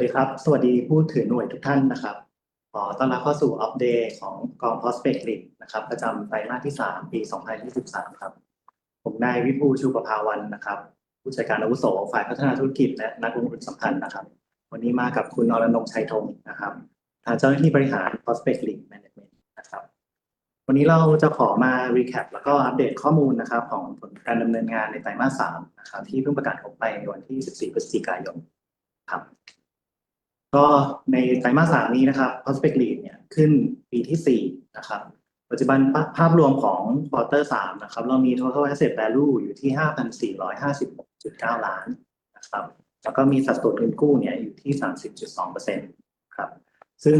วัสดีครับ สวัสดีผู้ถือหน่วยทุกท่านนะครับ ขอต้อนรับเข้าสู่อัปเดตของกอง Prospect Lead นะครับ ประจำไตรมาสที่ 3 ปี 2023 ครับ ผมนายวิภูชูประภาวันนะครับ ผู้จัดการอาวุโสฝ่ายพัฒนาธุรกิจและนักลงทุนสัมพันธ์นะครับ วันนี้มากับคุณอรนงค์ชัยธงนะครับทางเจ้าหน้าที่บริหาร Prospect Lead Management นะครับวันนี้เราจะขอมา recap แล้วก็อัปเดตข้อมูลนะครับ ของผลการดำเนินงานในไตรมาส 3 นะครับ ที่เพิ่งประกาศออกไปในวันที่ 14 พฤศจิกายนครับ ก็ในไตรมาสสามนี้นะครับ Prospect Lead เนี่ยขึ้นปีที่ 4 นะครับ ปัจจุบันภาพรวมของควอเตอร์3นะครับ เรามี total asset value อยู่ที่ 5,456.9 ล้านนะครับ แล้วก็มีสัดส่วนเงินกู้เนี่ยอยู่ที่ 30.2%ครับ ซึ่ง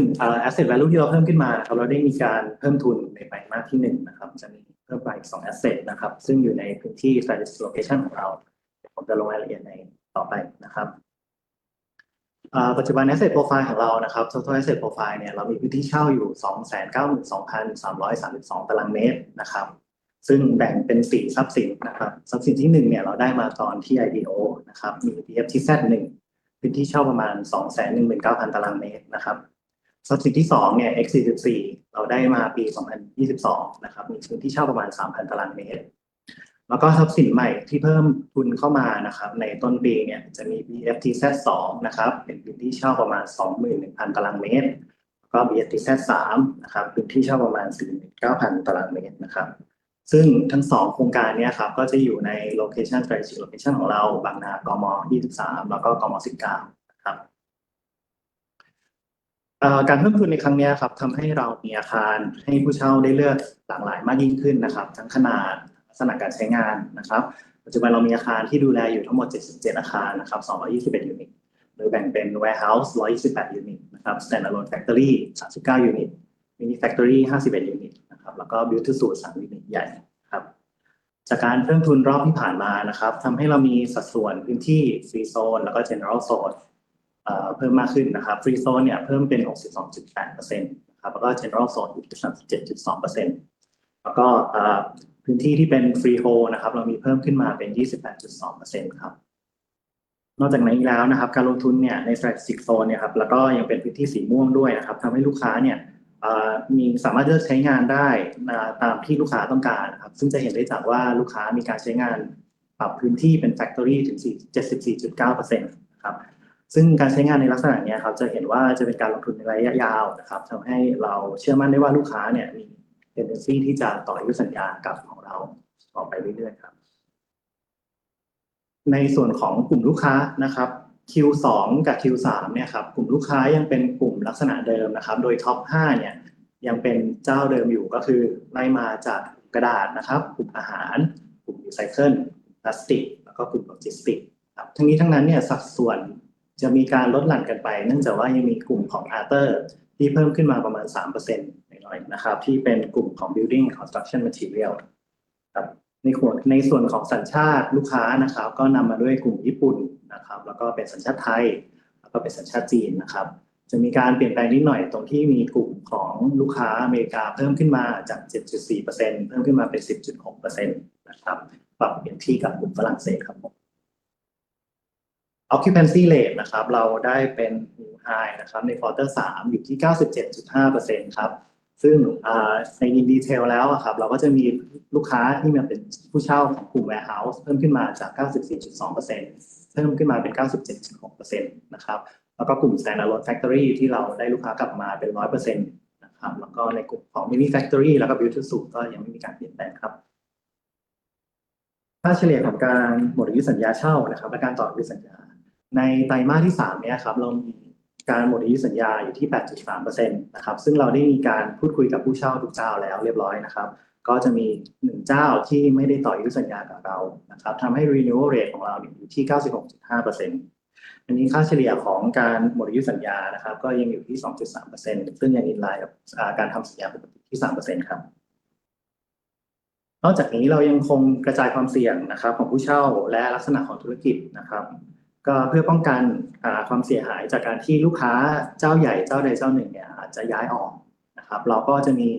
asset value ที่เราเพิ่มขึ้นมาครับเราได้มีการเพิ่มทุนในไตรมาสที่ 1 นะครับ จะมีเพิ่มไปอีก2 asset นะครับ ซึ่งอยู่ในพื้นที่ strategic location ของเรา ผมจะลงรายละเอียดในต่อไปนะครับ ปัจจุบัน asset profile ของเรานะครับ total asset profile เนี่ยเรามีพื้นที่เช่าอยู่ 292,332 ตารางเมตรนะครับ ซึ่งแบ่งเป็น 4 ทรัพย์สินนะครับทรัพย์สินที่ 1 เนี่ยเราได้มาตอนที่ IPO นะครับมี PFTZ 1พื้นที่เช่าประมาณ 219,000 ตารางเมตรนะครับทรัพย์สินที่ 2 เนี่ย X44 เราได้มาปี 2022 นะครับมีพื้นที่เช่าประมาณ 3,000 ตารางเมตร แล้วก็ทรัพย์สินใหม่ที่เพิ่มทุนเข้ามานะครับ ในต้นปีเนี่ยจะมี BFTZ 2นะครับเป็นพื้นที่เช่าประมาณ 21,000 ตารางเมตรก็ BFTZ 3นะครับพื้นที่เช่าประมาณ 49,000 ตารางเมตรนะครับ ซึ่งทั้งสองโครงการนี้ครับก็จะอยู่ใน location strategic location ของเราบางนากม 23 แล้วก็กม 19นะครับการเพิ่มทุนในครั้งนี้ครับทำให้เรามีอาคารให้ผู้เช่าได้เลือกหลากหลายมากยิ่งขึ้นนะครับ ทั้งขนาด ลักษณะการใช้งานนะครับ ปัจจุบันเรามีอาคารที่ดูแลอยู่ทั้งหมด 77 อาคารนะครับ 221 ยูนิต โดยแบ่งเป็น warehouse 128 ยูนิตนะครับ standalone factory 39 ยูนิต mini factory 51 ยูนิตนะครับ แล้วก็ build to suit 3 ยูนิตใหญ่ครับ จากการเพิ่มทุนรอบที่ผ่านมานะครับทำให้เรามีสัดส่วนพื้นที่ free zone แล้วก็ general zone เพิ่มมากขึ้นนะครับ free zone เนี่ยเพิ่มเป็น 62.8%นะครับ แล้วก็ general zone อยู่ที่37.2%แล้วก็ พื้นที่ที่เป็น freehold นะครับ เรามีเพิ่มขึ้นมาเป็น 28.2%ครับนอกจากนั้นแล้วนะครับ การลงทุนเนี่ยใน strategic zone เนี่ยครับแล้วก็ยังเป็นพื้นที่สีม่วงด้วยนะครับทำให้ลูกค้าเนี่ยมีสามารถเลือกใช้งานได้ตามที่ลูกค้าต้องการนะครับซึ่งจะเห็นได้จากว่าลูกค้ามีการใช้งานปรับพื้นที่เป็น factory ถึง 74.9%นะครับซึ่งการใช้งานในลักษณะนี้ครับจะเห็นว่าจะเป็นการลงทุนในระยะยาวนะครับทำให้เราเชื่อมั่นได้ว่าลูกค้าเนี่ยมี tendency ที่จะต่ออายุสัญญากับของ เราต่อไปเรื่อยๆครับ ในส่วนของกลุ่มลูกค้านะครับ Q2 กับ Q3 เนี่ยครับกลุ่มลูกค้ายังเป็นกลุ่มลักษณะเดิมนะครับ โดยท็อป5เนี่ยยังเป็นเจ้าเดิมอยู่ก็คือไล่มาจากกระดาษนะครับกลุ่มอาหาร กลุ่มรีไซเคิลพลาสติก แล้วก็กลุ่มโลจิสติกครับทั้งนี้ทั้งนั้นเนี่ยสัดส่วนจะมีการลดหลั่นกันไป เนื่องจากว่ายังมีกลุ่มของอาร์เตอร์ที่เพิ่มขึ้นมาประมาณ 3%หน่อยนะครับ ที่เป็นกลุ่มของ building construction material ครับในส่วนในส่วนของสัญชาติลูกค้านะครับ ก็นำมาด้วยกลุ่มญี่ปุ่นนะครับ แล้วก็เป็นสัญชาติไทย แล้วก็เป็นสัญชาติจีนนะครับ จะมีการเปลี่ยนแปลงนิดหน่อยตรงที่มีกลุ่มของลูกค้าอเมริกาเพิ่มขึ้นมาจาก 7.4%เพิ่มขึ้นมาเป็น 10.6%นะครับปรับเปลี่ยนที่กับกลุ่มฝรั่งเศสครับผม occupancy rate นะครับ เราได้เป็น new high นะครับ ใน quarter 3 อยู่ที่ 97.5%ครับ ซึ่งในดีเทลแล้วครับเราก็จะมีลูกค้าที่มาเป็นผู้เช่าของกลุ่ม warehouse เพิ่มขึ้นมาจาก 94.2%เพิ่มขึ้นมาเป็น 97.6%นะครับแล้วก็กลุ่ม standalone factory ที่เราได้ลูกค้ากลับมาเป็น 100%นะครับแล้วก็ในกลุ่มของ mini factory แล้วก็ build to suit ก็ยังไม่มีการเปลี่ยนแปลงครับค่าเฉลี่ยของการหมดอายุสัญญาเช่านะครับและการต่ออายุสัญญา ในไตรมาสที่3เนี่ยครับเรามี การหมดอายุสัญญาอยู่ที่ 8.3%นะครับซึ่งเราได้มีการพูดคุยกับผู้เช่าทุกเจ้าแล้วเรียบร้อยนะครับ ก็จะมี1เจ้าที่ไม่ได้ต่ออายุสัญญากับเรานะครับทำให้ renewal rate ของเราอยู่ที่ 96.5%อันนี้ค่าเฉลี่ยของการหมดอายุสัญญานะครับ ก็ยังอยู่ที่ 2.3%ซึ่งยังอินไลน์กับการทำสัญญาปกติที่ 3%ครับนอกจากนี้เรายังคงกระจายความเสี่ยงนะครับของผู้เช่าและลักษณะของธุรกิจนะครับ ก็เพื่อป้องกันความเสียหายจากการที่ลูกค้าเจ้าใหญ่เจ้าใดเจ้าหนึ่งเนี่ยอาจจะย้ายออกนะครับเราก็จะมี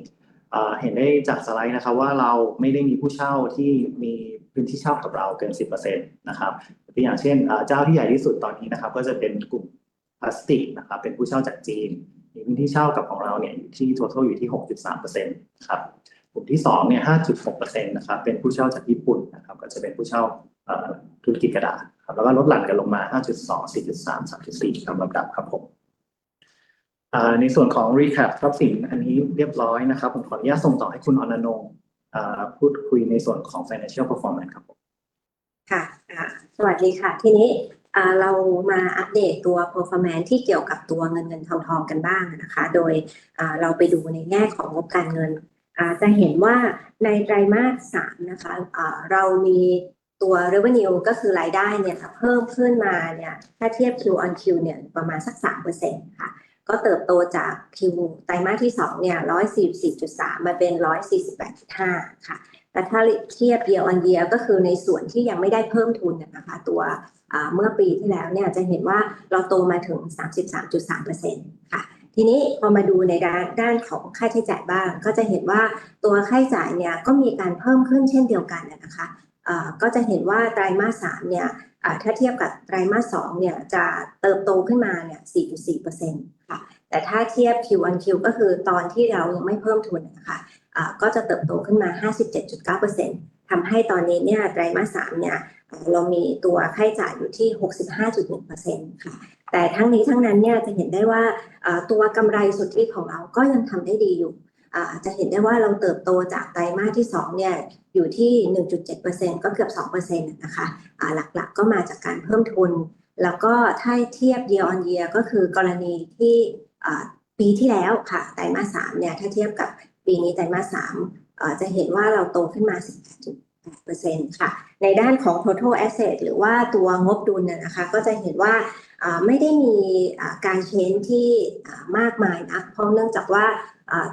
เห็นได้จากสไลด์นะครับว่าเราไม่ได้มีผู้เช่าที่มีพื้นที่เช่ากับเราเกิน 10%นะครับตัวอย่างเช่นเจ้าที่ใหญ่ที่สุดตอนนี้นะครับ ก็จะเป็นกลุ่มพลาสติกนะครับเป็นผู้เช่าจากจีน มีพื้นที่เช่ากับของเราเนี่ยอยู่ที่ total อยู่ที่ 6.3%ครับกลุ่มที่สองเนี่ย 5.6%นะครับเป็นผู้เช่าจากญี่ปุ่นนะครับก็จะเป็นผู้เช่าธุรกิจกระดาษ ครับแล้วก็ลดหลั่นกันลงมา 5.2 4.3 3.4ตามลำดับครับผมในส่วนของ recap ทรัพย์สินอันนี้เรียบร้อยนะครับ ผมขออนุญาตส่งต่อให้คุณอนันงค์พูดคุยในส่วนของ financial performance ครับผมค่ะสวัสดีค่ะ ทีนี้เรามาอัปเดตตัว performance ที่เกี่ยวกับตัวเงินเงินทองทองกันบ้างนะคะ โดยเราไปดูในแง่ของงบการเงินจะเห็นว่าในไตรมาสสามนะคะเรามี ตัว revenue ก็คือรายได้เนี่ยค่ะเพิ่มขึ้นมาเนี่ยถ้าเทียบ Q on Q เนี่ยประมาณสัก 3%ค่ะ ก็เติบโตจาก Q ไตรมาสที่ 2 เนี่ย 144.3 มาเป็น 148.5 ค่ะ แต่ถ้าเทียบ year on year ก็คือในส่วนที่ยังไม่ได้เพิ่มทุนนะนะคะตัวเมื่อปีที่แล้วเนี่ยจะเห็นว่าเราโตมาถึง 33.3%ค่ะทีนี้พอมาดูในด้านด้านของค่าใช้จ่ายบ้าง ก็จะเห็นว่าตัวค่าใช้จ่ายเนี่ยก็มีการเพิ่มขึ้นเช่นเดียวกันนะคะ ก็จะเห็นว่าไตรมาสสามเนี่ยถ้าเทียบกับไตรมาสสองเนี่ยจะเติบโตขึ้นมาเนี่ย 4.4%ค่ะ แต่ถ้าเทียบ Q on Q ก็คือตอนที่เรายังไม่เพิ่มทุนนะคะอ่าก็จะเติบโตขึ้นมา 57.9%ทำให้ตอนนี้เนี่ยไตรมาสสามเนี่ยเรามีตัวค่าใช้จ่ายอยู่ที่ 65.1%ค่ะ แต่ทั้งนี้ทั้งนั้นเนี่ยจะเห็นได้ว่าตัวกำไรสุทธิของเราก็ยังทำได้ดีอยู่ จะเห็นได้ว่าเราเติบโตจากไตรมาสที่2เนี่ยอยู่ที่ 1.7%ก็เกือบ2%นะคะหลักๆก็มาจากการเพิ่มทุน แล้วก็ถ้าเทียบ year on year ก็คือกรณีที่ปีที่แล้วค่ะไตรมาสสามเนี่ยถ้าเทียบกับปีนี้ไตรมาสสามจะเห็นว่าเราโตขึ้นมา 18.8 ค่ะ ในด้านของ total asset หรือว่าตัวงบดุลน่ะนะคะ ก็จะเห็นว่าไม่ได้มีการเชนที่มากมายนะเพราะเนื่องจากว่า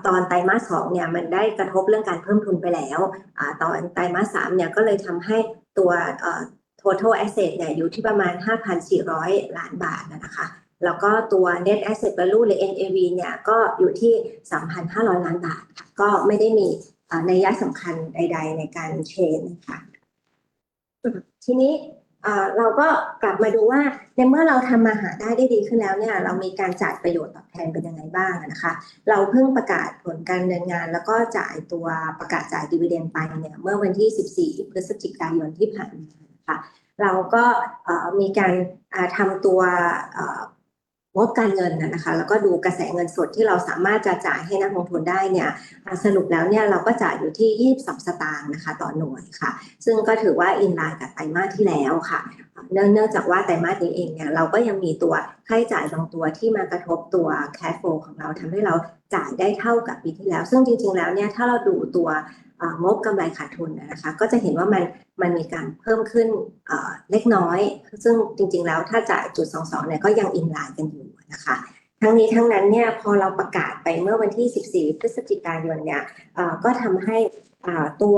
ตอนไตรมาสสองเนี่ยมันได้กระทบเรื่องการเพิ่มทุนไปแล้วอตอนไตรมาสสามเนี่ยก็เลยทำให้ตัว total asset เนี่ยอยู่ที่ประมาณ 5,400 ล้านบาทนะคะแล้วก็ตัว net asset value หรือ NAV เนี่ยก็อยู่ที่ 3,500 ล้านบาทค่ะก็ไม่ได้มี อ่านัยะสำคัญใด ๆ ในการเชนนะคะทีนี้เราก็กลับมาดูว่าในเมื่อเราทำมาหาได้ได้ดีขึ้นแล้วเนี่ยเรามีการจ่ายประโยชน์ตอบแทนเป็นยังไงบ้างนะคะ เราเพิ่งประกาศผลการดำเนินงาน แล้วก็จ่ายตัวประกาศจ่ายดีเวเดนไปเนี่ยเมื่อวันที่ 14 พฤศจิกายนที่ผ่านมานะคะเราก็มีการทำตัว งบการเงินนะคะแล้วก็ดูกระแสเงินสดที่เราสามารถจะจ่ายให้นักลงทุนได้เนี่ยสรุปแล้วเนี่ยเราก็จ่ายอยู่ที่ 22 สตางค์นะคะต่อหน่วยค่ะ ซึ่งก็ถือว่าอินไลน์กับไตรมาสที่แล้วค่ะเนื่องจากว่าไตรมาสนี้เองเนี่ยเราก็ยังมีตัวค่าใช้จ่ายบางตัวที่มากระทบตัว cash flow ของเราทำให้เราจ่ายได้เท่ากับปีที่แล้ว ซึ่งจริงๆแล้วเนี่ยถ้าเราดูตัว งบกำไรขาดทุนนะคะก็จะเห็นว่ามันมันมีการเพิ่มขึ้นเล็กน้อย ซึ่งจริงๆแล้วถ้าจ่ายจุดสองสองเนี่ยก็ยังอินไลน์กันอยู่นะคะทั้งนี้ทั้งนั้นเนี่ยพอเราประกาศไปเมื่อวันที่ 14 พฤศจิกายนเนี่ยก็ทำให้ตัว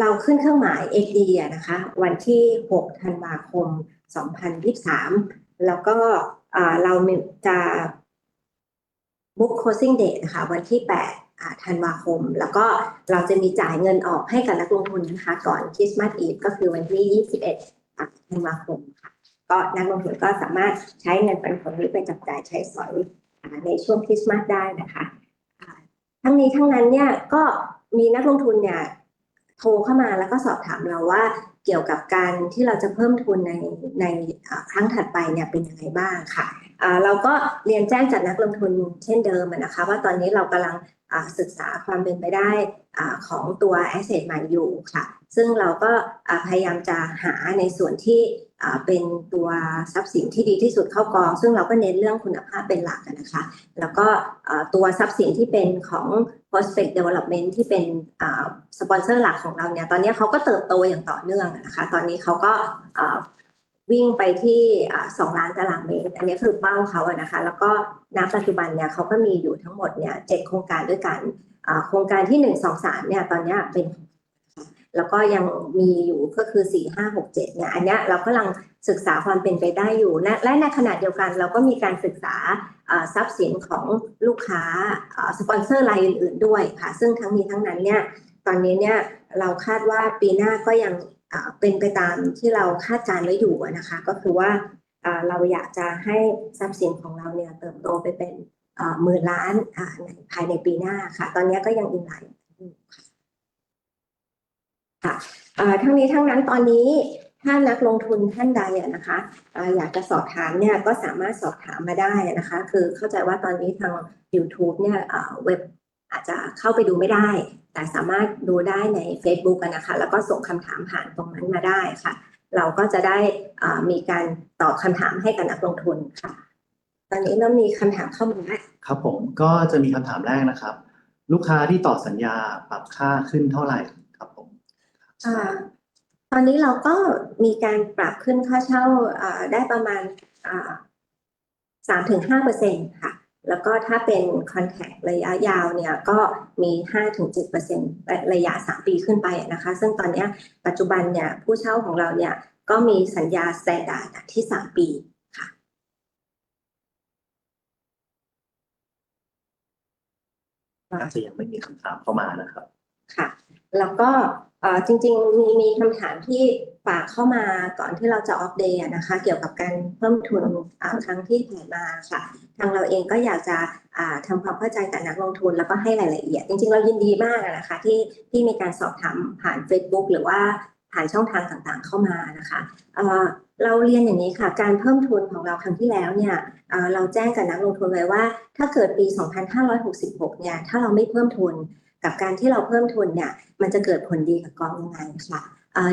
เราขึ้นเครื่องหมาย XD อะนะคะวันที่ 6 ธันวาคม 2023 แล้วก็เราจะ book closing date นะคะวันที่ 8 ธันวาคม แล้วก็เราจะมีจ่ายเงินออกให้กับนักลงทุนนะคะก่อนคริสต์มาสอีฟก็คือวันที่ 21ธันวาคมค่ะก็นักลงทุนก็สามารถใช้เงินปันผลนี้ไปจับจ่ายใช้สอยอในช่วงคริสต์มาสได้นะคะทั้งนี้ทั้งนั้นเนี่ยก็มีนักลงทุนเนี่ยโทรเข้ามาแล้วก็สอบถามเราว่าเกี่ยวกับการที่เราจะเพิ่มทุนในในครั้งถัดไปเนี่ยเป็นยังไงบ้างค่ะ เราก็เรียนแจ้งจากนักลงทุนเช่นเดิมนะคะว่าตอนนี้เรากำลังศึกษาความเป็นไปได้ของตัว asset ใหม่อยู่ค่ะ ซึ่งเราก็พยายามจะหาในส่วนที่เป็นตัวทรัพย์สินที่ดีที่สุดเข้ากอง ซึ่งเราก็เน้นเรื่องคุณภาพเป็นหลักนะคะ แล้วก็ตัวทรัพย์สินที่เป็นของ prospect development ที่เป็นสปอนเซอร์หลักของเราเนี่ย ตอนนี้เขาก็เติบโตอย่างต่อเนื่องนะคะ ตอนนี้เขาก็ วิ่งไปที่สองล้านตารางเมตร อันนี้คือเป้าเขาอะนะคะ แล้วก็ณปัจจุบันเนี่ยเขาก็มีอยู่ทั้งหมดเนี่ยเจ็ดโครงการด้วยกันโครงการที่หนึ่งสองสามเนี่ยตอนนี้เป็น แล้วก็ยังมีอยู่ก็คือสี่ห้าหกเจ็ดเนี่ยอันนี้เรากำลังศึกษาความเป็นไปได้อยู่ และในขณะเดียวกันเราก็มีการศึกษาทรัพย์สินของลูกค้าสปอนเซอร์รายอื่นๆด้วยค่ะ ซึ่งทั้งนี้ทั้งนั้นเนี่ยตอนนี้เนี่ยเราคาดว่าปีหน้าก็ยัง เป็นไปตามที่เราคาดการณ์ไว้อยู่นะคะ ก็คือว่าเราอยากจะให้ทรัพย์สินของเราเนี่ยเติบโตไปเป็นหมื่นล้านในภายในปีหน้าค่ะ ตอนนี้ก็ยังอินไลน์อยู่ค่ะทั้งนี้ทั้งนั้นตอนนี้ถ้านักลงทุนท่านใดนะคะอยากจะสอบถามเนี่ยก็สามารถสอบถามมาได้นะคะ คือเข้าใจว่าตอนนี้ทาง YouTube เนี่ยเว็บอาจจะเข้าไปดูไม่ได้ แต่สามารถดูได้ใน Facebook อะนะคะแล้วก็ส่งคำถามผ่านตรงนั้นมาได้ค่ะ เราก็จะได้อ่ามีการตอบคำถามให้กับนักลงทุนค่ะ ตอนนี้เริ่มมีคำถามเข้ามาแล้วครับผมก็จะมีคำถามแรกนะครับ ลูกค้าที่ต่อสัญญาปรับค่าขึ้นเท่าไหร่ครับผมอ่าตอนนี้เราก็มีการปรับขึ้นค่าเช่าอ่าได้ประมาณสามถึงห้าเปอร์เซ็นค่ะ แล้วก็ถ้าเป็นคอนแทคระยะยาวเนี่ยก็มีห้าถึงเจ็ดเปอร์เซ็นระยะสามปีขึ้นไปนะคะ ซึ่งตอนเนี้ยปัจจุบันเนี่ยผู้เช่าของเราเนี่ยก็มีสัญญาสแตนดาร์ดที่สามปีค่ะ น่าจะยังไม่มีคำถามเข้ามานะครับ ค่ะ แล้วก็เอ่อจริงๆมีมีคำถามที่ ฝากเข้ามาก่อนที่เราจะออฟเดย์นะคะ เกี่ยวกับการเพิ่มทุนครั้งที่ผ่านมาค่ะ ทางเราเองก็อยากจะอ่าทำความเข้าใจกับนักลงทุนแล้วก็ให้รายละเอียด จริงๆ เรายินดีมากนะคะ ที่ที่มีการสอบถามผ่าน Facebook หรือว่าผ่านช่องทางต่างๆเข้ามานะคะเราเรียนอย่างนี้ค่ะ การเพิ่มทุนของเราครั้งที่แล้วเนี่ยเราแจ้งกับนักลงทุนไว้ว่า ถ้าเกิดปี 2566 เนี่ย ถ้าเราไม่เพิ่มทุน กับการที่เราเพิ่มทุนเนี่ย มันจะเกิดผลดีกับกองยังไงค่ะ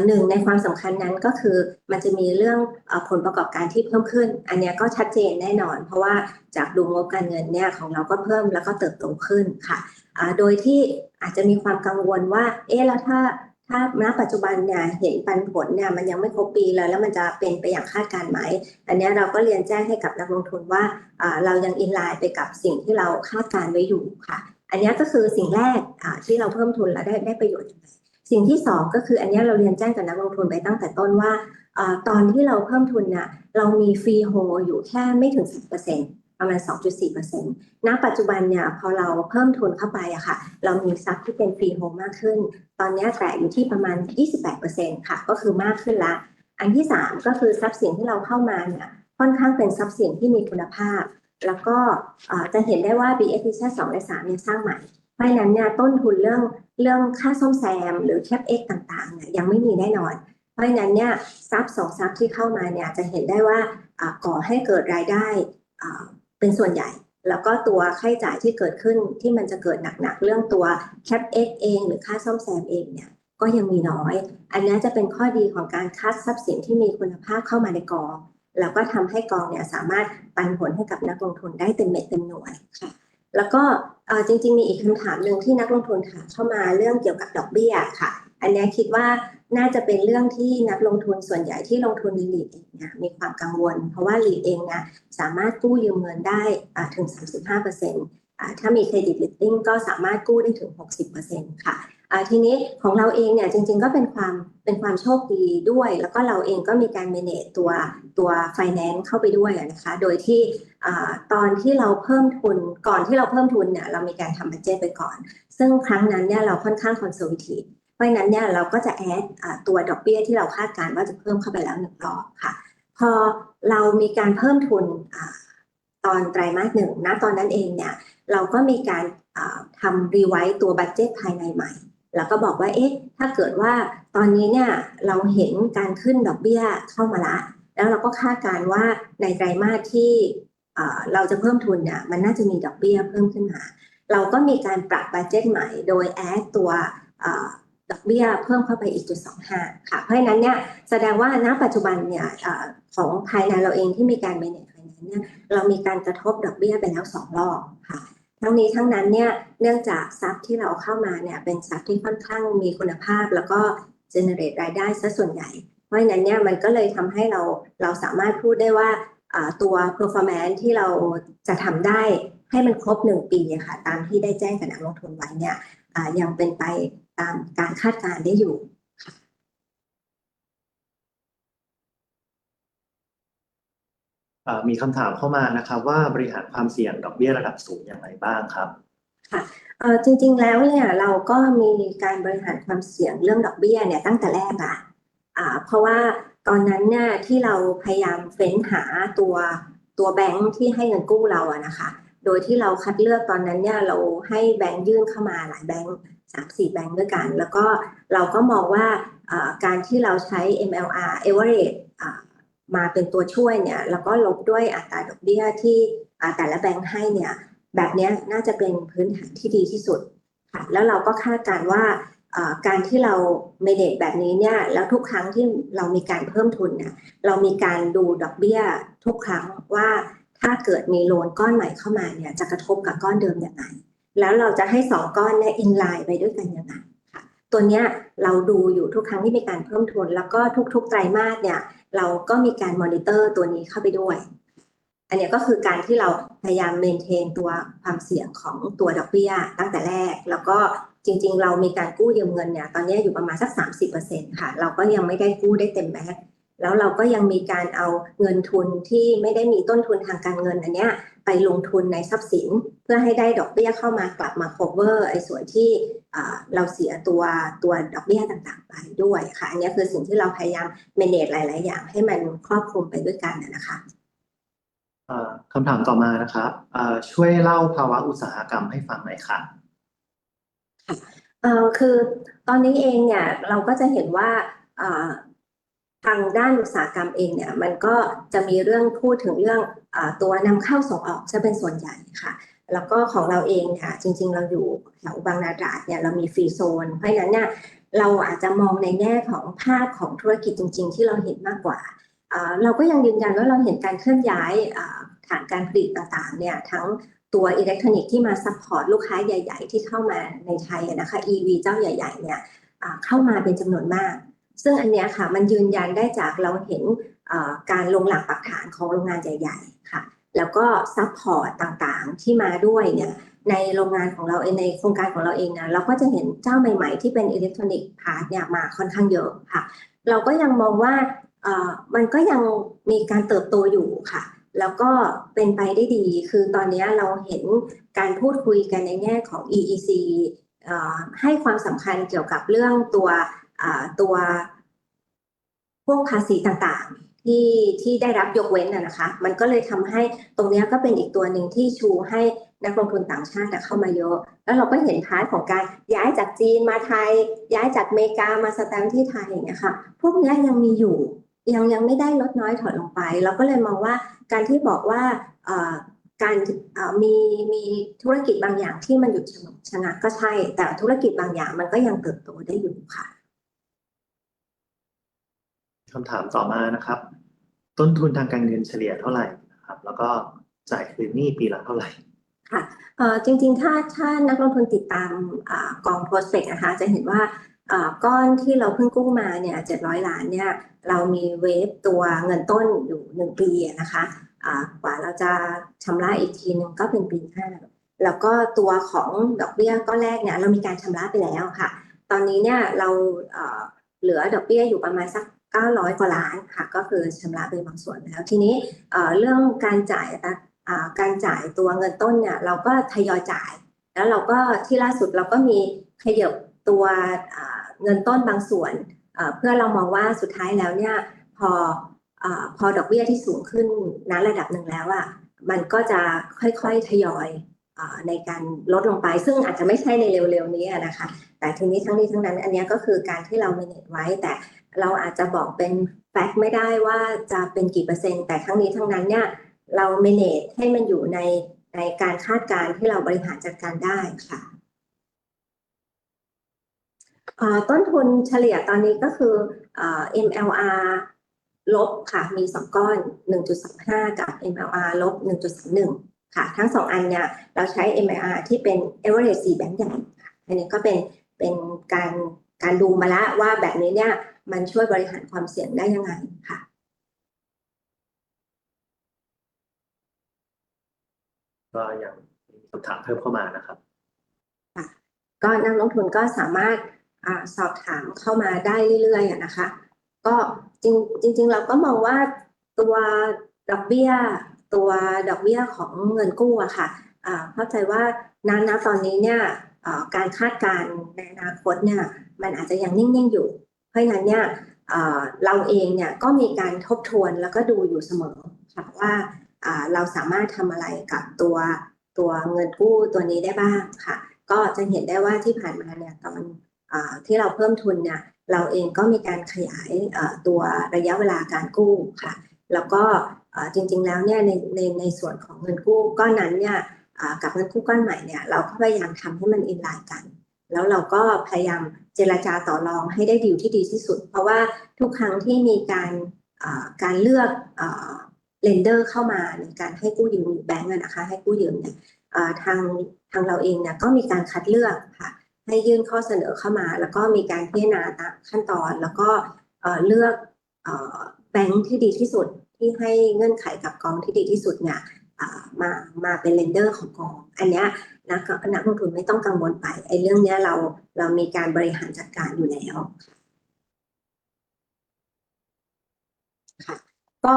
หนึ่งในความสำคัญนั้นก็คือมันจะมีเรื่องอผลประกอบการที่เพิ่มขึ้น อันนี้ก็ชัดเจนแน่นอน เพราะว่าจากดูงบการเงินเนี่ยของเราก็เพิ่มแล้วก็เติบโตขึ้นค่ะโดยที่อาจจะมีความกังวลว่า เอ๊ะแล้วถ้าถ้าณปัจจุบันเนี่ยเห็นปันผลเนี่ยมันยังไม่ครบปีเลยแล้วมันจะเป็นไปอย่างคาดการณ์ไหม อันนี้เราก็เรียนแจ้งให้กับนักลงทุนว่าเรายังอินไลน์ไปกับสิ่งที่เราคาดการณ์ไว้อยู่ค่ะ อันนี้ก็คือสิ่งแรกที่เราเพิ่มทุนแล้วได้ได้ประโยชน์ สิ่งที่สองก็คืออันนี้เราเรียนแจ้งกับนักลงทุนไปตั้งแต่ต้นว่าอตอนที่เราเพิ่มทุนนี่ยเรามีฟรีโฮอยู่แค่ไม่ถึง 10%ประมาณ 2.4%ณ ปัจจุบันเนี่ยพอเราเพิ่มทุนเข้าไปอะค่ะ เรามีทรัพย์ที่เป็นฟรีโฮมากขึ้น ตอนนี้แต่อยู่ที่ประมาณ 28%ค่ะ ก็คือมากขึ้นละ อันที่สามก็คือทรัพย์สินที่เราเข้ามาเนี่ยค่อนข้างเป็นทรัพย์สินที่มีคุณภาพ แล้วก็จะเห็นได้ว่า BS แค่สองและสามเนี่ยสร้างใหม่ เพราะฉะนั้นเนี่ยต้นทุนเรื่องเรื่องค่าซ่อมแซม หรือ CapEx ต่างๆเนี่ยยังไม่มีแน่นอน เพราะฉะนั้นเนี่ยทรัพย์สองทรัพย์ที่เข้ามาเนี่ยจะเห็นได้ว่าก่อให้เกิดรายได้เป็นส่วนใหญ่ แล้วก็ตัวค่าใช้จ่ายที่เกิดขึ้นที่มันจะเกิดหนักๆ เรื่องตัว CapEx เองหรือค่าซ่อมแซมเองเนี่ยก็ยังมีน้อย อันนี้จะเป็นข้อดีของการคัดทรัพย์สินที่มีคุณภาพเข้ามาในกอง แล้วก็ทำให้กองเนี่ยสามารถปันผลให้กับนักลงทุนได้เต็มเม็ดเต็มหน่วยค่ะ แล้วก็จริง ๆ มีอีกคำถามหนึ่งที่นักลงทุนถามเข้ามาเรื่องเกี่ยวกับดอกเบี้ยค่ะ อันนี้คิดว่าน่าจะเป็นเรื่องที่นักลงทุนส่วนใหญ่ที่ลงทุนในหลีดเองเนี่ยมีความกังวล เพราะว่าหลีดเองเนี่ยสามารถกู้ยืมเงินได้อ่าถึง 35%อ่าถ้ามีเครดิตลิตติ้งก็สามารถกู้ได้ถึง 60%ค่ะอ่าทีนี้ของเราเองเนี่ยจริง ๆ ก็เป็นความเป็นความโชคดีด้วย แล้วก็เราเองก็มีการ manage ตัวตัว finance เข้าไปด้วยนะคะ โดยที่ ตอนที่เราเพิ่มทุนก่อนที่เราเพิ่มทุนเนี่ยเรามีการทำบัจเจตไปก่อน ซึ่งครั้งนั้นเนี่ยเราค่อนข้าง conservative เพราะฉะนั้นเนี่ยเราก็จะแอดตัวดอกเบี้ยที่เราคาดการณ์ว่าจะเพิ่มเข้าไปแล้วหนึ่งรอบค่ะ พอเรามีการเพิ่มทุนอตอนไตรมาสหนึ่งนะตอนนั้นเองเนี่ยเราก็มีการทำรีไวซ์ตัวบัตเจตภายในใหม่ แล้วก็บอกว่าเอ๊ะถ้าเกิดว่าตอนนี้เนี่ยเราเห็นการขึ้นดอกเบี้ยเข้ามาละ แล้วเราก็คาดการณ์ว่าในไตรมาสที่ เราจะเพิ่มทุนเนี่ยมันน่าจะมีดอกเบี้ยเพิ่มขึ้นมา เราก็มีการปรับบัตเจ็ตใหม่โดยแอดตัวดอกเบี้ยเพิ่มเข้าไปอีกจุดสองห้าค่ะ เพราะฉะนั้นเนี่ยแสดงว่าณปัจจุบันเนี่ยอของภายในเราเองที่มีการ manage finance เนี่ยเรามีการกระทบดอกเบี้ยไปแล้วสองรอบค่ะ ทั้งนี้ทั้งนั้นเนี่ยเนื่องจากทรัพย์ที่เราเข้ามาเนี่ยเป็นทรัพย์ที่ค่อนข้างมีคุณภาพ แล้วก็ generate รายได้ซะส่วนใหญ่ เพราะฉะนั้นเนี่ยมันก็เลยทำให้เราเราสามารถพูดได้ว่า ตัว performance ที่เราจะทำได้ให้มันครบหนึ่งปีอะค่ะตามที่ได้แจ้งกับนักลงทุนไว้เนี่ยอ่ายังเป็นไปตามการคาดการณ์ได้อยู่อ่ามีคำถามเข้ามานะครับว่าบริหารความเสี่ยงดอกเบี้ยระดับสูงอย่างไรบ้างครับเออจริงๆแล้วเนี่ยเราก็มีการบริหารความเสี่ยงเรื่องดอกเบี้ยเนี่ยตั้งแต่แรกละอ่าเพราะว่า ตอนนั้นเนี่ยที่เราพยายามเฟ้นหาตัวตัวแบงค์ที่ให้เงินกู้เราอะนะคะ โดยที่เราคัดเลือกตอนนั้นเนี่ยเราให้แบงค์ยื่นเข้ามาหลายแบงค์สามสี่แบงค์ด้วยกัน แล้วก็เราก็มองว่าการที่เราใช้ MLR average อ่ามาเป็นตัวช่วยเนี่ยแล้วก็ลบด้วยอัตราดอกเบี้ยที่อ่าแต่ละแบงค์ให้เนี่ยแบบนี้น่าจะเป็นพื้นฐานที่ดีที่สุดค่ะแล้วเราก็คาดการว่า การที่เราเมเนจแบบนี้เนี่ยแล้วทุกครั้งที่เรามีการเพิ่มทุนเนี่ยเรามีการดูดอกเบี้ยทุกครั้งว่าถ้าเกิดมีโลนก้อนใหม่เข้ามาเนี่ยจะกระทบกับก้อนเดิมอย่างไรแล้วเราจะให้สองก้อนเนี่ยอินไลน์ไปด้วยกันยังไงค่ะตัวเนี้ยเราดูอยู่ทุกครั้งที่มีการเพิ่มทุน แล้วก็ทุกๆไตรมาสเนี่ยเราก็มีการมอนิเตอร์ตัวนี้เข้าไปด้วย อันนี้ก็คือการที่เราพยายามเมนเทนตัวความเสี่ยงของตัวดอกเบี้ยตั้งแต่แรก แล้วก็ จริงๆ เรามีการกู้ยืมเงินเนี่ยตอนนี้อยู่ประมาณสัก 30%ค่ะ เราก็ยังไม่ได้กู้ได้เต็มแม็กซ์แล้วเราก็ยังมีการเอาเงินทุนที่ไม่ได้มีต้นทุนทางการเงินอันเนี้ยไปลงทุนในทรัพย์สิน เพื่อให้ได้ดอกเบี้ยเข้ามากลับมา cover ไอ้ส่วนที่เราเสียตัวตัวดอกเบี้ยต่างๆ ไปด้วยค่ะอันนี้คือสิ่งที่เราพยายาม manage หลาย ๆ อย่างให้มันครอบคลุมไปด้วยกันนะคะคำถามต่อมานะครับช่วยเล่าภาวะอุตสาหกรรมให้ฟังหน่อยค่ะ เอ่อคือตอนนี้เองเนี่ยเราก็จะเห็นว่าทางด้านอุตสาหกรรมเองเนี่ยมันก็จะมีเรื่องพูดถึงเรื่องอตัวนำเข้าส่งออกจะเป็นส่วนใหญ่ค่ะ แล้วก็ของเราเองเนี่ยจริง ๆ เราอยู่แถวบางนาตราดเนี่ยเรามีฟรีโซน เพราะฉะนั้นเนี่ยเราอาจจะมองในแง่ของภาพของธุรกิจจริง ๆ ที่เราเห็นมากกว่า เราก็ยังยืนยันว่าเราเห็นการเคลื่อนย้ายฐานการผลิตต่างๆเนี่ยทั้ง ตัวอิเล็กทรอนิกส์ที่มาซัพพอร์ตลูกค้าใหญ่ ๆ ที่เข้ามาในไทยอะนะคะ EV เจ้าใหญ่ ๆ เนี่ยเข้ามาเป็นจำนวนมาก ซึ่งอันเนี้ยค่ะมันยืนยันได้จากเราเห็นการลงหลักปักฐานของโรงงานใหญ่ ๆ ค่ะ แล้วก็ซัพพอร์ตต่างๆที่มาด้วยเนี่ยในโรงงานของเราเองในโครงการของเราเองนะเราก็จะเห็นเจ้าใหม่ๆ ที่เป็นอิเล็กทรอนิกส์พาร์ทเนี่ยมาค่อนข้างเยอะค่ะ เราก็ยังมองว่ามันก็ยังมีการเติบโตอยู่ค่ะ แล้วก็เป็นไปได้ดี คือตอนนี้เราเห็นการพูดคุยกันในแง่ของ EEC อให้ความสำคัญเกี่ยวกับเรื่องตัวตัวพวกภาษีต่างๆ ที่ที่ได้รับยกเว้นนะนะคะ มันก็เลยทำให้ตรงนี้ก็เป็นอีกตัวหนึ่งที่ชูให้นักลงทุนต่างชาติเข้ามาเยอะ แล้วเราก็เห็นพาร์ทของการย้ายจากจีนมาไทย ย้ายจากอเมริกามาสแตมที่ไทยอย่างเงี้ยค่ะ พวกนี้ยังมีอยู่ ยังยังไม่ได้ลดน้อยถอยลงไป เราก็เลยมองว่าการที่บอกว่าเอ่อการเอ่อมีมีธุรกิจบางอย่างที่มันหยุดชะงักชะงักก็ใช่ แต่ธุรกิจบางอย่างมันก็ยังเติบโตได้อยู่ค่ะคำถามต่อมานะครับ ต้นทุนทางการเงินเฉลี่ยเท่าไหร่นะครับ แล้วก็จ่ายคืนหนี้ปีละเท่าไหร่ค่ะเอ่อจริงๆ ถ้าถ้านักลงทุนติดตามอากองโปรสเปกนะคะ จะเห็นว่าอ่า ก้อนที่เราเพิ่งกู้มาเนี่ย700ล้านเนี่ยเรามีเวฟตัวเงินต้นอยู่หนึ่งปีนะคะกว่าเราจะชำระอีกทีหนึงก็เป็นปีห้าแล้วก็ตัวของดอกเบี้ยก้อนแรกเนี่ยเรามีการชำระไปแล้วค่ะ ตอนนี้เนี่ยเราเหลือดอกเบี้ยอยู่ประมาณสัก 900 กว่าล้านค่ะ ก็คือชำระไปบางส่วนแล้ว ทีนี้เรื่องการจ่ายการจ่ายตัวเงินต้นเนี่ยเราก็ทยอยจ่าย แล้วเราก็ที่ล่าสุดเราก็มีขยบตัว เงินต้นบางส่วน เพื่อเรามองว่าสุดท้ายแล้วเนี่ยพออพอดอกเบี้ยที่สูงขึ้นณระดับหนึ่งแล้วอะมันก็จะค่อยๆทยอยอในการลดลงไป ซึ่งอาจจะไม่ใช่ในเร็วๆนี้นะคะ แต่ทีนี้ทั้งนี้ทั้งนั้นอันนี้ก็คือการที่เรา manage ไว้ แต่เราอาจจะบอกเป็นแฟกต์ไม่ได้ว่าจะเป็นกี่เปอร์เซ็นต์ แต่ทั้งนี้ทั้งนั้นเนี่ยเรา manage ให้มันอยู่ในในการคาดการณ์ที่เราบริหารจัดการได้ค่ะ ต้นทุนเฉลี่ยตอนนี้ก็คือเอ่อ MLR ลบค่ะ มีสองก้อน 1.25 กับ MLR ลบ 1.31 ค่ะ ทั้งสองอันเนี่ยเราใช้ MLR ที่เป็น average 4แบงค์ใหญ่ค่ะอันนี้ก็เป็นเป็นการการดูมาแล้วว่าแบบนี้เนี่ยมันช่วยบริหารความเสี่ยงได้ยังไงค่ะก็ยังมีคำถามเพิ่มเข้ามานะครับ ก็นักลงทุนก็สามารถ อสอบถามเข้ามาได้เรื่อยๆนะคะ ก็จริงจริงๆเราก็มองว่าตัวดอกเบี้ย ตัวดอกเบี้ยของเงินกู้อะค่ะเข้าใจว่าณณตอนนี้เนี่ยการคาดการณ์ในอนาคตเนี่ยมันอาจจะยังนิ่งๆอยู่ เพราะฉะนั้นเนี่ยเราเองเนี่ยก็มีการทบทวนแล้วก็ดูอยู่เสมอค่ะว่าเราสามารถทำอะไรกับตัวตัวเงินกู้ตัวนี้ได้บ้างค่ะ ก็จะเห็นได้ว่าที่ผ่านมาเนี่ยตอน ที่เราเพิ่มทุนเนี่ยเราเองก็มีการขยายตัวระยะเวลาการกู้ค่ะ แล้วก็จริงๆแล้วเนี่ยในในในส่วนของเงินกู้ก้อนนั้นเนี่ยกับเงินกู้ก้อนใหม่เนี่ยเราก็พยายามทำให้มันอินไลน์กัน แล้วเราก็พยายามเจรจาต่อรองให้ได้ดีลที่ดีที่สุด เพราะว่าทุกครั้งที่มีการการเลือกเลนเดอร์เข้ามาในการให้กู้ยืมแบงก์อะนะคะให้กู้ยืมเนี่ยทางทางเราเองเนี่ยก็มีการคัดเลือกค่ะ ให้ยื่นข้อเสนอเข้ามา แล้วก็มีการพิจารณาตามขั้นตอน แล้วก็เลือกอแบงค์ที่ดีที่สุดที่ให้เงื่อนไขกับกองที่ดีที่สุดเนี่ยมามาเป็นเลนเดอร์ของกอง อันเนี้ยนักนักลงทุนไม่ต้องกังวลไปไอ้เรื่องเนี้ยเราเรามีการบริหารจัดการอยู่แล้วค่ะก็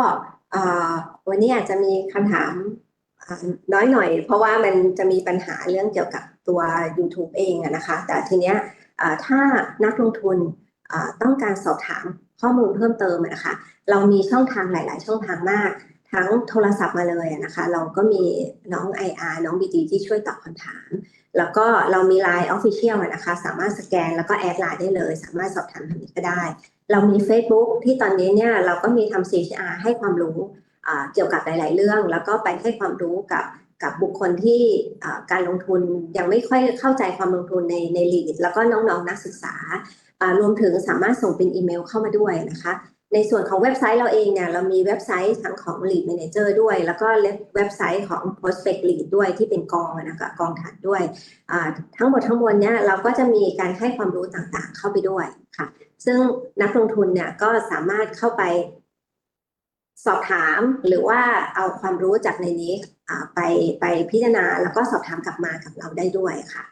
วันนี้อาจจะมีคำถาม น้อยหน่อย เพราะว่ามันจะมีปัญหาเรื่องเกี่ยวกับตัว YouTube เองนะคะ แต่ทีเนี้ยถ้านักลงทุนต้องการสอบถามข้อมูลเพิ่มเติมนะคะเรามีช่องทางหลาย ๆ ช่องทางมาก ทั้งโทรศัพท์มาเลยนะคะ เราก็มีน้อง IR น้อง BG ที่ช่วยตอบคำถาม แล้วก็เรามี Line Official นะคะสามารถสแกนแล้วก็แอดไลน์ได้เลย สามารถสอบถามทางนี้ก็ได้ เรามี Facebook ที่ตอนนี้เนี่ยเราก็มีทำ CHR ให้ความรู้ เกี่ยวกับหลาย ๆ เรื่อง แล้วก็ไปให้ความรู้กับกับบุคคลที่การลงทุนยังไม่ค่อยเข้าใจความลงทุนในในลีดแล้วก็น้องๆนักศึกษารวมถึงสามารถส่งเป็นอีเมลเข้ามาด้วยนะคะ ในส่วนของเว็บไซต์เราเองเนี่ยเรามีเว็บไซต์ทั้งของ Lead Manager ด้วย แล้วก็เว็บไซต์ของ Prospect Lead ด้วยที่เป็นกองอะนะคะกองถัดด้วย ทั้งหมดทั้งมวลเนี่ยเราก็จะมีการให้ความรู้ต่างๆ เข้าไปด้วยค่ะ ซึ่งนักลงทุนเนี่ยก็สามารถเข้าไป สอบถามหรือว่าเอาความรู้จากในนี้ไปไปพิจารณาแล้วก็สอบถามกลับมากับเราได้ด้วยค่ะ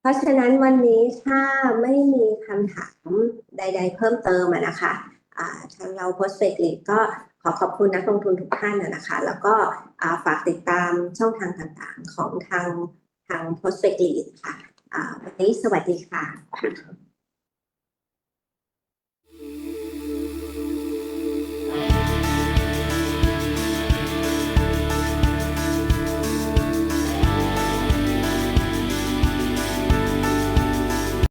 เพราะฉะนั้นวันนี้ถ้าไม่มีคำถามใด ๆ เพิ่มเติมนะคะทางเรา Prospect Lead ก็ขอขอบคุณนักลงทุนทุกท่านนะคะ แล้วก็ฝากติดตามช่องทางต่างๆของทางทาง Prospect Lead ค่ะวันนี้สวัสดีค่ะ